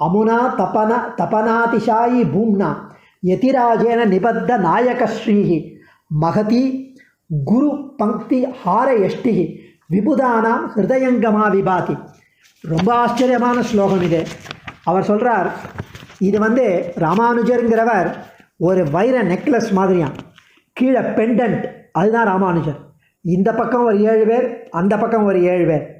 அமுனா தபன தபனாதிசாயி பூம்னா யதிராஜேன நிபத்த நாயகஸ்ரீஹி மகதி குரு பங்கி ஹார எஷ்டிகி விபுதானாம் ஹிருதயங்கமா விபாதி. ரொம்ப ஆச்சரியமான ஸ்லோகம் இது. அவர் சொல்கிறார் இது வந்து ராமானுஜருங்கிறவர் ஒரு வைர நெக்லஸ் மாதிரியாம். கீழே பெண்டன்ட் அதுதான் ராமானுஜர். இந்த பக்கம் ஒரு ஏழு பேர் அந்த பக்கம் ஒரு ஏழு பேர்.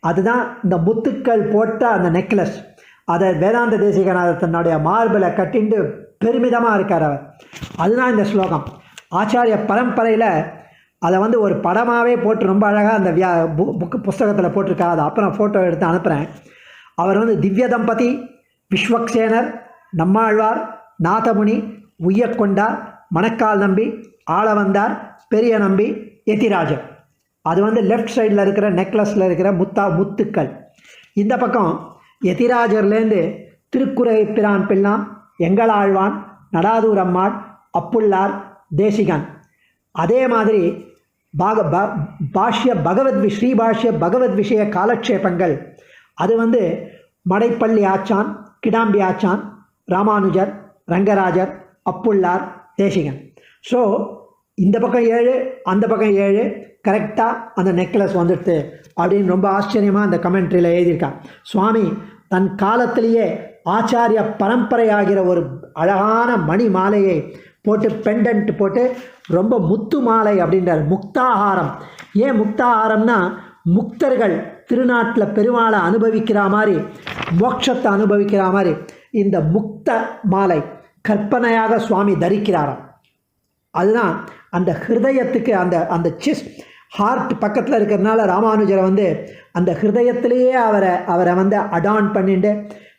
அதுதான் இந்த முத்துக்கள் போட்ட அந்த நெக்லஸ். அதை வேதாந்த தேசிகநாதத்தினுடைய மார்பில் கட்டிண்டு பெருமிதமாக இருக்கார் அவர். அதுதான் இந்த ஸ்லோகம். ஆச்சாரிய பரம்பரையில் அதை வந்து ஒரு படமாகவே போட்டு ரொம்ப அழகாக அந்த வியா பு- புக்கு புஸ்தகத்தில் போட்டிருக்கார். அதை அப்புறம் ஃபோட்டோ எடுத்து அனுப்புகிறேன் அவர் வந்து திவ்ய தம்பதி விஸ்வக்சேனர் நம்மாழ்வார் நாதமுனி உய்யக்கொண்டார் மணக்கால் நம்பி ஆளவந்தார் பெரிய நம்பி எத்திராஜர். அது வந்து லெஃப்ட் சைடில் இருக்கிற நெக்லஸில் இருக்கிற முத்தா முத்துக்கள். இந்த பக்கம் எதிராஜர்லேருந்து திருக்குறை பிரான் பிள்ளான் எங்களாழ்வான் நடாதூர் அம்மாள் அப்புள்ளார் தேசிகன். அதே மாதிரி பாக ப பாஷ்ய பகவத் வி- ஸ்ரீபாஷ்ய பகவத் விஷய காலக்ஷேபங்கள். அது வந்து மடைப்பள்ளி ஆச்சான் கிடாம்பி ஆச்சான் ராமானுஜர் ரங்கராஜர் அப்புள்ளார் தேசிகன். ஸோ இந்த பக்கம் ஏழு அந்த பக்கம் ஏழு. கரெக்டாக அந்த நெக்லஸ் வந்துடுது. அப்படின்னு ரொம்ப ஆச்சரியமாக அந்த கமெண்ட்ரியில் எழுதியிருக்கான். சுவாமி தன் காலத்திலேயே ஆச்சாரிய பரம்பரையாகிற ஒரு அழகான மணி மாலையை போட்டு பெண்டன்ட் போட்டு ரொம்ப முத்து மாலை அப்படின்றார். முக்தாகாரம் ஏன் முக்தாகாரம்னா முக்தர்கள் திருநாட்டில் பெருமாளை அனுபவிக்கிற மாதிரி மோட்சத்தை அனுபவிக்கிற மாதிரி இந்த முக்த மாலை கற்பனையாக சுவாமி தரிக்கிறாராம். அதுதான் அந்த ஹிருதயத்துக்கு அந்த அந்த செஸ் ஹார்ட் பக்கத்தில் இருக்கிறதுனால ராமானுஜரை வந்து அந்த ஹிருதயத்திலேயே அவரை அவரை வந்து அடான் பண்ணிட்டு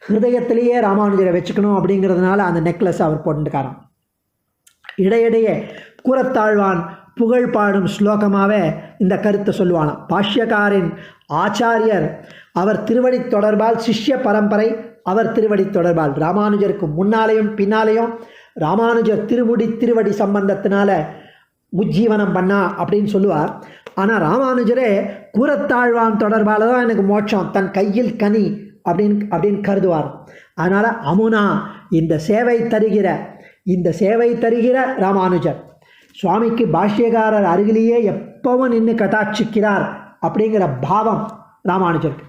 ஹிருதயத்திலேயே ராமானுஜரை வச்சுக்கணும் அப்படிங்கிறதுனால அந்த நெக்லஸ் அவர் போட்டுக்காராம் இடையிடையே கூறத்தாழ்வான் புகழ் பாடும் ஸ்லோகமாகவே இந்த கருத்தை சொல்லுவானாம் பாஷ்யக்காரின் ஆச்சாரியர் அவர் திருவடி தொடர்பால் சிஷ்ய பரம்பரை அவர் திருவடி தொடர்பால் ராமானுஜருக்கு முன்னாலேயும் பின்னாலேயும் ராமானுஜர் திருமுடி திருவடி சம்பந்தத்தினால உஜ்ஜீவனம் பண்ணா அப்படின்னு சொல்லுவார். ஆனால் ராமானுஜரே கூறத்தாழ்வான் தொடர்பால் தான் எனக்கு மோட்சம் தன் கையில் கனி அப்படின்னு அப்படின்னு கருதுவார். அதனால் அமுனா இந்த சேவை தருகிற இந்த சேவை தருகிற ராமானுஜர். சுவாமிக்கு பாஷ்யகாரர் அருகிலேயே எப்பவும் நின்று கட்டாட்சிக்கிறார் அப்படிங்கிற பாவம் ராமானுஜருக்கு.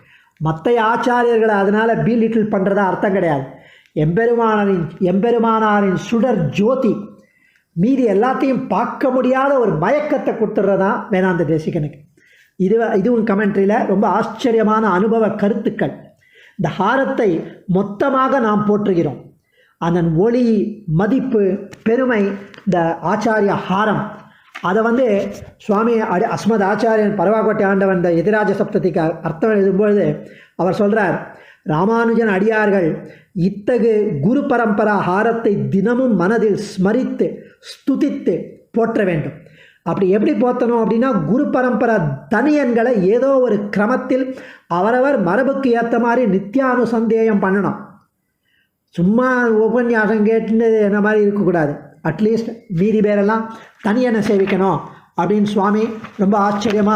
மற்ற ஆச்சாரியர்களை அதனால் பீலிட்டில் பண்ணுறதா அர்த்தம் கிடையாது. எம்பெருமானாரின் எம்பெருமானாரின் சுடர் ஜோதி மீதி எல்லாத்தையும் பார்க்க முடியாத ஒரு மயக்கத்தை கொடுத்துட்றதா வேதாந்த தேசிகனுக்கு. இது இதுவும் கமெண்ட்ரியில் ரொம்ப ஆச்சரியமான அனுபவ கருத்துக்கள். இந்த ஹாரத்தை மொத்தமாக நாம் போற்றுகிறோம். அதன் ஒளி மதிப்பு பெருமை இந்த ஆச்சாரிய ஹாரம். அதை வந்து சுவாமி அடி அஸ்மத் ஆச்சாரியன் பரவாக்கோட்டை ஆண்டவன் இந்த எதிராஜ சப்தத்திக்கு அர்த்தம் எழுதும்பொழுது அவர் சொல்கிறார் ராமானுஜன் அடியார்கள் இத்தகு குரு பரம்பரா ஹாரத்தை தினமும் மனதில் ஸ்மரித்து ஸ்துதித்து போற்ற வேண்டும். அப்படி எப்படி போற்றணும் அப்படின்னா குரு பரம்பரா தனியன்களை ஏதோ ஒரு கிரமத்தில் அவரவர் மரபுக்கு ஏற்ற மாதிரி நித்தியானுசந்தேயம் பண்ணணும். சும்மா உபன்யாசம் கேட்டுன்னு என்ன மாதிரி இருக்கக்கூடாது. அட்லீஸ்ட் மீதி பேரெல்லாம் தனியனை சேவிக்கணும் அப்படின்னு சுவாமி ரொம்ப ஆச்சரியமாக